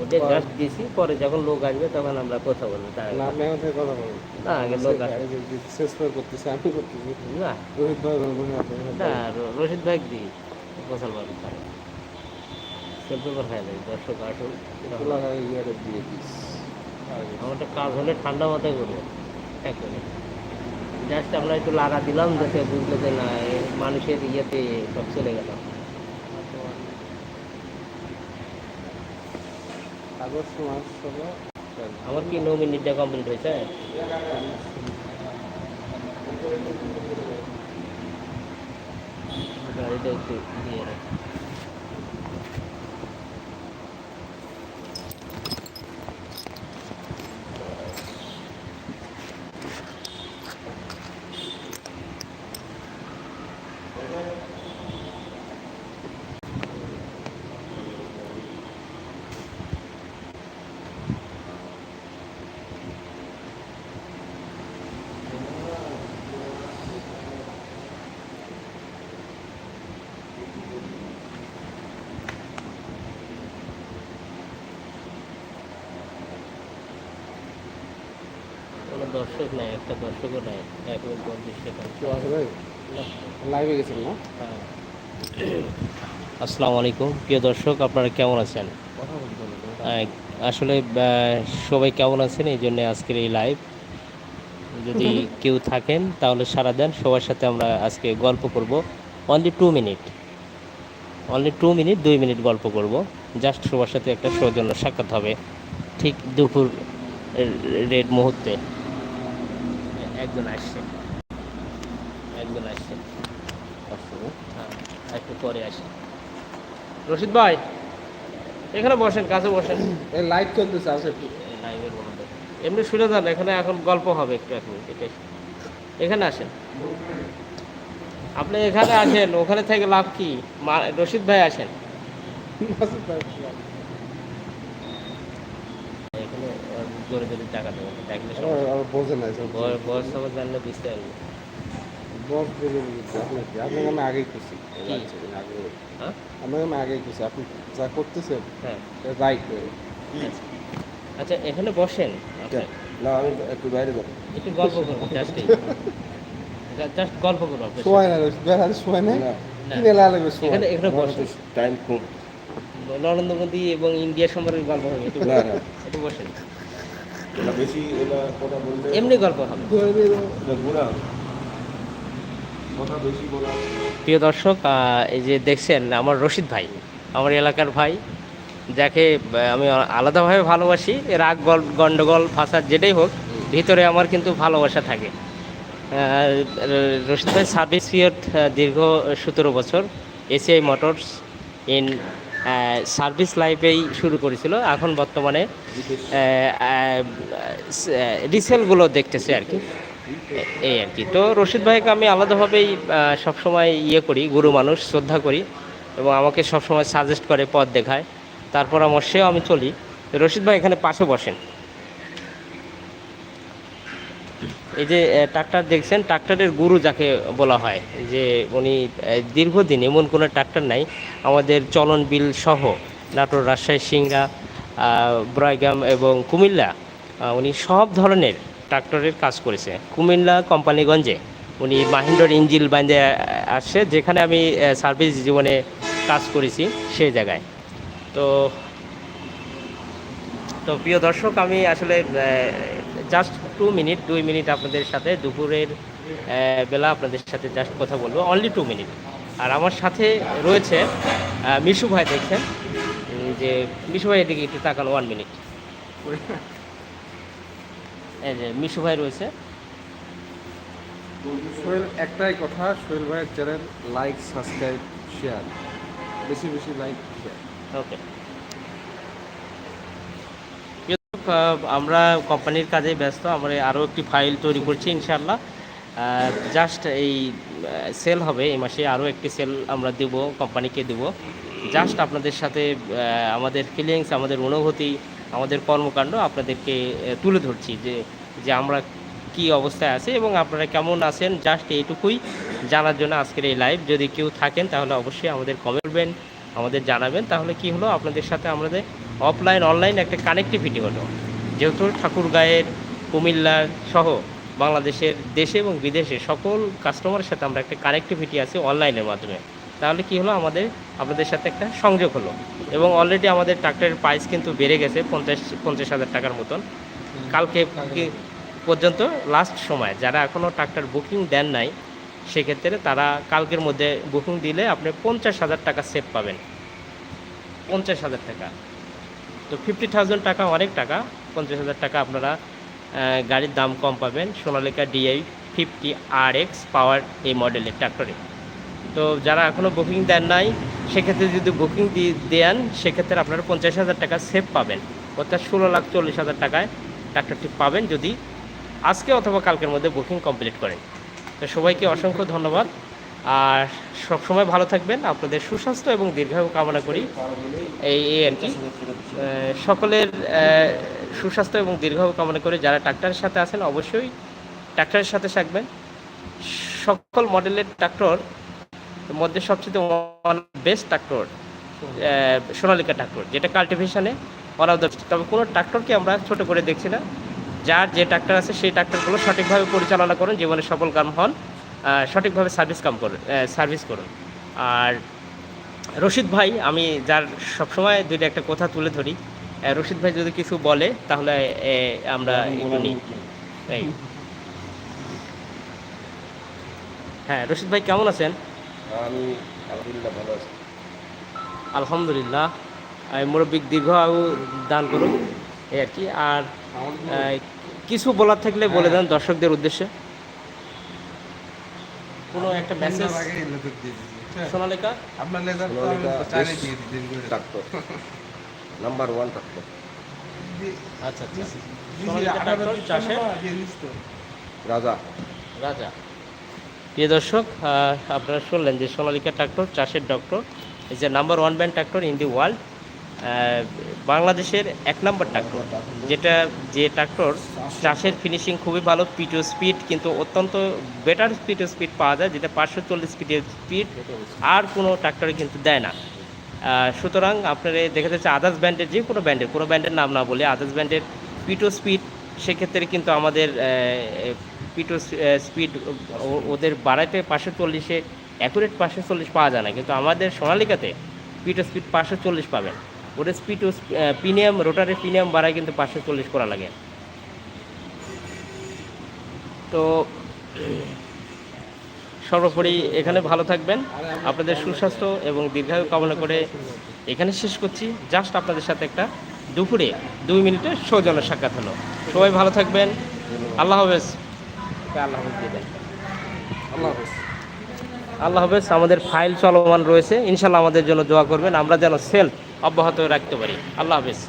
ওটা জাস্ট দিছি পরে যখন লোক আসবে তখন আমরা কথা বলব তার না আপনি আমার সাথে কথা বলুন না আগে লোক আসবে শেষ করে করতেছে আমি করতেছি। না। রোহিত ভাই বলবেন আপনার সাথে। না রশিদ ভাই দি গোসল বাড়ি সেলফ খাই দর্শক আসুন। আমাদের কাজ হলে ঠান্ডা মাথায় করব একবারে জাস্ট আমরা একটু লাগা দিলাম যাতে বুঝলে যে না মানুষের ইয়েতে সব চলে গেল। আগস্ট মাস হলো আমার কি ন মিনিটটা কমপ্লিট হয়েছে? গাড়িটা একটু দিয়ে রাখ। কোনো দর্শক নাই একটা দর্শকও নাই এক মিনিট পঞ্চাশ লাইভে গেছেন না? হ্যাঁ। আসসালামু আলাইকুম। প্রিয় দর্শক আপনারা কেমন আছেন? আসলে সবাই কেমন আছেন? এই জন্য আজকের এই লাইভ যদি কেউ থাকেন তাহলে সারা দেন। সবার সাথে আমরা আজকে গল্প করব। Only two minute only two minute দুই মিনিট গল্প করব। জাস্ট সবার সাথে একটা সৌজন্য সাক্ষাৎ হবে। ঠিক দুপুর রেড মুহূর্তে। একজন আসছে। একজন আসছে। হ্যাঁ একটু পরে আসি রশিদ ভাই এখানে বসেন কাছে বসেন। এই লাইভ চলতেছে আছে লাইভের বন্ধ এমনি শুনে যান এখানে এখন গল্প হবে একটু এক মিনিট এটাই। এখানে আসেন। আপনি এখানে আসেন ওখানে থেকে লাভ কি? রশিদ ভাই আসেন এখানে জোরে জোরে টাকা আর- আর বোঝে না বয়স সবার জানলে বুঝতে পারবে। বস বলে বলছে, আপনার কি? আপনাকে আমি আগেই খুশি। আগে হ্যাঁ? আপনাকে আমি আগেই খুশি। আপনি যা করতেছেন হ্যাঁ। রাইট আচ্ছা। আচ্ছা এখানে বসেন। না আমি একটু বাইরে যাব। একটু গল্প করব জাস্ট জাস্ট গল্প করব সময় না বেড়ার সময় নেই কিনে লাগবে সময় এখানে এখানে বসেন। টাইম কম। নরেন্দ্র মোদী এবং ইন্ডিয়া সম্পর্কে গল্প হবে। একটু বসেন। বেশি এটা কথা বললে এমনি গল্প হবে। গুণা কথা বেশি বলা। প্রিয় দর্শক এই যে দেখছেন আমার রশিদ ভাই আমার এলাকার ভাই যাকে আমি আলাদাভাবে ভালোবাসি রাগ গল গণ্ডগোল ফাসাদ যেটাই হোক ভিতরে আমার কিন্তু ভালোবাসা থাকে। রশিদ ভাই সার্ভিস পিরিয়ড দীর্ঘ সতেরো বছর এসিআই মোটরস ইন সার্ভিস লাইফেই শুরু করেছিল। এখন বর্তমানে রিসেলগুলো দেখতেছে আর কি। এই আর কি। তো রশিদ ভাইকে আমি আলাদাভাবেই সবসময় ইয়ে করি, গুরু মানুষ, শ্রদ্ধা করি এবং আমাকে সবসময় সাজেস্ট করে, পথ দেখায়। তার পরামর্শেও আমি চলি। রশিদ ভাই এখানে পাশে বসেন। এই যে ট্রাক্টর দেখছেন, ট্রাক্টরের গুরু যাকে বলা হয়, যে উনি দীর্ঘদিন এমন কোনো ট্রাক্টর নাই, আমাদের চলন বিল সহ নাটোর, রাজশাহী সিংড়া ব্রয়গ্রাম এবং কুমিল্লা উনি সব ধরনের ট্রাক্টরের কাজ করেছে। কুমিল্লা কোম্পানিগঞ্জে উনি মাহিন্দ্রর ইঞ্জিল বাঁধে আসছে যেখানে আমি সার্ভিস জীবনে কাজ করেছি সেই জায়গায়। তো তো প্রিয় দর্শক, আমি আসলে জাস্ট টু মিনিট দুই মিনিট আপনাদের সাথে দুপুরের বেলা আপনাদের সাথে জাস্ট কথা বলব অনলি টু মিনিট আর আমার সাথে রয়েছে মিশু ভাই দেখছেন যে মিশু ভাই এদিকে একটু তাকান ওয়ান মিনিট এই যে মিশু ভাই রয়েছে। সোহেল একটাই কথা সোহেল ভাইয়ের চ্যানেল লাইক সাবস্ক্রাইব শেয়ার বেশি বেশি লাইক শেয়ার ওকে আমরা কোম্পানির কাজে ব্যস্ত, আমরা আরও একটি ফাইল তৈরি করছি ইনশাল্লাহ জাস্ট এই সেল হবে, এই মাসে আরও একটি সেল আমরা দেব, কোম্পানিকে দেব। জাস্ট আপনাদের সাথে আমাদের ফিলিংস আমাদের অনুভূতি, আমাদের কর্মকাণ্ড আপনাদেরকে তুলে ধরছি যে যে আমরা কি অবস্থায় আছি এবং আপনারা কেমন আছেন জাস্ট এইটুকুই জানার জন্য আজকের এই লাইভ যদি কেউ থাকেন, তাহলে অবশ্যই আমাদের কমেন্ট করবেন। আমাদের জানাবেন তাহলে কি হলো? আপনাদের সাথে আমাদের অফলাইন অনলাইন একটা কানেক্টিভিটি হলো। যেহেতু ঠাকুরগাঁয়ের কুমিল্লার সহ বাংলাদেশের দেশে এবং বিদেশে সকল কাস্টমারের সাথে আমরা একটা কানেক্টিভিটি আছে অনলাইনের মাধ্যমে। তাহলে কি হলো? আমাদের আপনাদের সাথে একটা সংযোগ হলো। এবং অলরেডি আমাদের ট্রাক্টরের প্রাইস কিন্তু বেড়ে গেছে পঞ্চাশ পঞ্চাশ হাজার টাকার মতন। কালকে পর্যন্ত লাস্ট সময় যারা এখনও ট্রাক্টর বুকিং দেন নাই সেক্ষেত্রে তারা কালকের মধ্যে বুকিং দিলে আপনি পঞ্চাশ হাজার টাকা সেভ পাবেন। পঞ্চাশ হাজার টাকা। তো ফিফটি থাউজেন্ড টাকা অনেক টাকা। পঞ্চাশ হাজার টাকা আপনারা গাড়ির দাম কম পাবেন। সোনালিকা ডিআই ফিফটি আর এক্স পাওয়ার এই মডেলের ট্রাক্টরে তো যারা এখনও বুকিং দেন নাই, সেক্ষেত্রে যদি বুকিং দিয়ে দেন, সেক্ষেত্রে আপনারা পঞ্চাশ হাজার টাকা সেভ পাবেন। অর্থাৎ ষোলো লাখ চল্লিশ হাজার টাকায় ট্রাক্টরটি পাবেন যদি আজকে অথবা কালকের মধ্যে বুকিং কমপ্লিট করেন। তো সবাইকে অসংখ্য ধন্যবাদ। আর সবসময় ভালো থাকবেন। আপনাদের সুস্বাস্থ্য এবং দীর্ঘায়ু কামনা করি এই এই আর কি সকলের সুস্বাস্থ্য এবং দীর্ঘায়ু কামনা করে যারা ট্রাক্টরের সাথে আছেন অবশ্যই ট্রাক্টরের সাথে থাকবেন। সকল মডেলের ট্রাক্টর মধ্যে সবচেয়ে বেস্ট ট্রাক্টর সোনালিকা ট্রাক্টর যেটা কাল্টিভেশনে দ্য তবে কোনো ট্রাক্টরকে আমরা ছোট করে দেখছি না। যার যে ট্রাক্টর আছে সেই ট্রাক্টরগুলো সঠিকভাবে পরিচালনা করুন জীবনে সফল কাম হন সঠিকভাবে সার্ভিস কাম করুন সার্ভিস করুন। আর রশিদ ভাই আমি যার সবসময় দুইটা একটা কথা তুলে ধরি রশিদ ভাই যদি কিছু বলে তাহলে আমরা একটু নিই। হ্যাঁ রশিদ ভাই কেমন আছেন? আমি আলহামদুলিল্লাহ ভালো আছি। আলহামদুলিল্লাহ। মুরব্বিক দীর্ঘ আয়ু দান করুন। এই আর কি। আর কিছু বলার থাকলে বলে দেন দর্শকদের উদ্দেশ্যে। কোনো একটা মেসেজ সোনালিকা? আপনার লেজার তো আমি Sonalika tractor number one tractor আচ্ছা আচ্ছা। সোনালিকা ট্রাক্টর রাজা। রাজা। প্রিয় দর্শক আপনারা শুনলেন যে সোনালিকা ট্রাক্টর চাষের doctor is a number one brand tractor in the world বাংলাদেশের এক নম্বর ট্রাক্টর, যেটা যে ট্রাক্টর চাষের ফিনিশিং খুবই ভালো পিটো স্পিড কিন্তু অত্যন্ত বেটার পিটো স্পিড পাওয়া যায়, যেটা পাঁচশো চল্লিশ স্পিডের স্পিড আর কোনো ট্রাক্টরে কিন্তু দেয় না। সুতরাং আপনারা দেখা যাচ্ছে আদার্স ব্যান্ডের যে কোনো ব্যান্ডের কোনো ব্যান্ডের নাম না বলে আদার্স ব্যান্ডের পিটো স্পিড সেক্ষেত্রে কিন্তু আমাদের পিটো স্পিড ওদের বাড়াইতে পাঁচশো চল্লিশে অ্যাকুরেট পাঁচশো চল্লিশ পাওয়া যায় না, কিন্তু আমাদের সোনালিকাতে পিটো স্পিড পাঁচশো চল্লিশ পাবেন। ওদের স্পিড ও প্রিমিয়াম রোটারের প্রিমিয়াম বাড়ায় কিন্তু পাঁচশো চল্লিশ করা লাগে। তো সর্বোপরি এখানে ভালো থাকবেন আপনাদের সুস্বাস্থ্য এবং দীর্ঘায়ু কামনা করে এখানে শেষ করছি। জাস্ট আপনাদের সাথে একটা দুপুরে দুই মিনিটে সৌজন্য সাক্ষাৎ হলো। সবাই ভালো থাকবেন। আল্লাহ হাফেজ। আল্লাহ হাফেজ। দিয়ে দেন আল্লাহ হাফেজ। আল্লাহ হাফেজ আমাদের ফাইল চলমান রয়েছে। ইনশাল্লাহ আমাদের জন্য দোয়া করবেন। আমরা যেন সেল অব্যাহত রাখতে পারি। আল্লাহ হাফেজ।